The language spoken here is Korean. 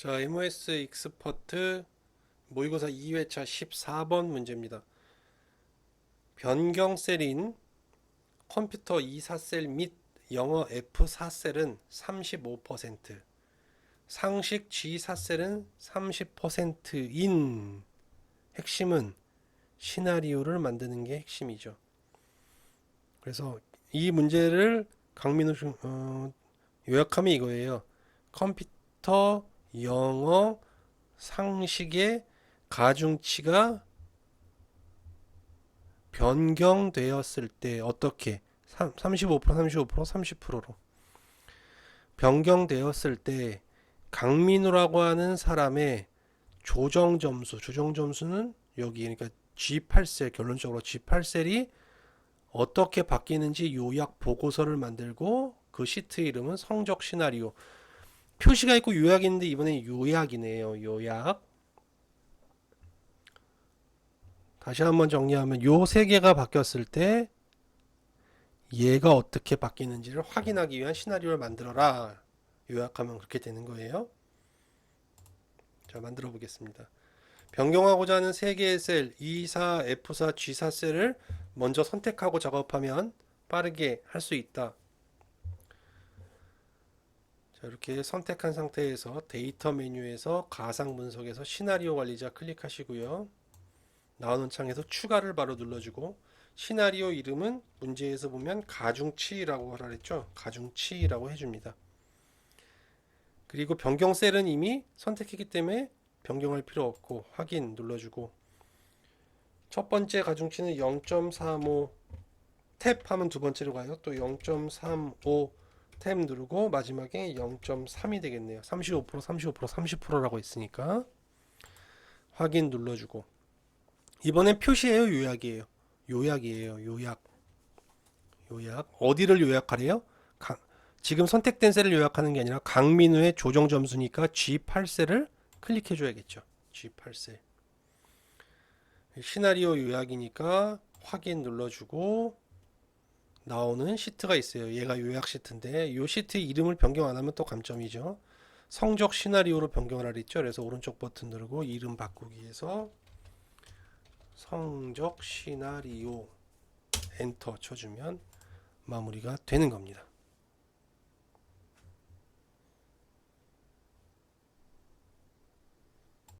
자, MOS 익스퍼트 모의고사 2회차 14번 문제입니다. 변경 셀인 컴퓨터 24셀 및 영어 F4셀은 35%, 상식 G4셀은 30%인 핵심은 시나리오를 만드는 게 핵심이죠. 그래서 이 문제를 강민우 중- 어, 요약하면 이거예요. 컴퓨터 영어 상식의 가중치가 변경되었을 때 어떻게? 35% 35% 30%로. 변경되었을 때 강민우라고 하는 사람의 조정 점수 조정 점수는 여기 그러니까 G8셀 결론적으로 G8셀이 어떻게 바뀌는지 요약 보고서를 만들고 그 시트 이름은 성적 시나리오 표시가 있고 요약이 있는데 이번엔 요약이네요. 요약. 다시 한번 정리하면 요 세 개가 바뀌었을 때 얘가 어떻게 바뀌는지를 확인하기 위한 시나리오를 만들어라. 요약하면 그렇게 되는 거예요. 자, 만들어 보겠습니다. 변경하고자 하는 세 개의 셀 E4, F4, G4 셀을 먼저 선택하고 작업하면 빠르게 할 수 있다. 자, 이렇게 선택한 상태에서 데이터 메뉴에서 가상 분석에서 시나리오 관리자 클릭하시고요. 나오는 창에서 추가를 바로 눌러주고 시나리오 이름은 문제에서 보면 가중치라고 하라 그랬죠. 가중치라고 해줍니다. 그리고 변경 셀은 이미 선택했기 때문에 변경할 필요 없고 확인 눌러주고 첫 번째 가중치는 0.35 탭하면 두 번째로 가요. 또 0.35 탭 누르고 마지막에 0.3이 되겠네요. 35% 35% 30%라고 있으니까 확인 눌러주고 이번엔 표시예요, 요약이에요. 요약이에요, 요약. 요약. 어디를 요약하래요? 가- 지금 선택된 셀을 요약하는 게 아니라 강민우의 조정 점수니까 G8셀을 클릭해 줘야겠죠. G8셀. 시나리오 요약이니까 확인 눌러주고 나오는 시트가 있어요. 얘가 요약 시트인데 이 시트 이름을 변경 안 하면 또 감점이죠. 성적 시나리오로 변경을 하라 했죠. 그래서 오른쪽 버튼 누르고 이름 바꾸기에서 성적 시나리오 엔터 쳐주면 마무리가 되는 겁니다.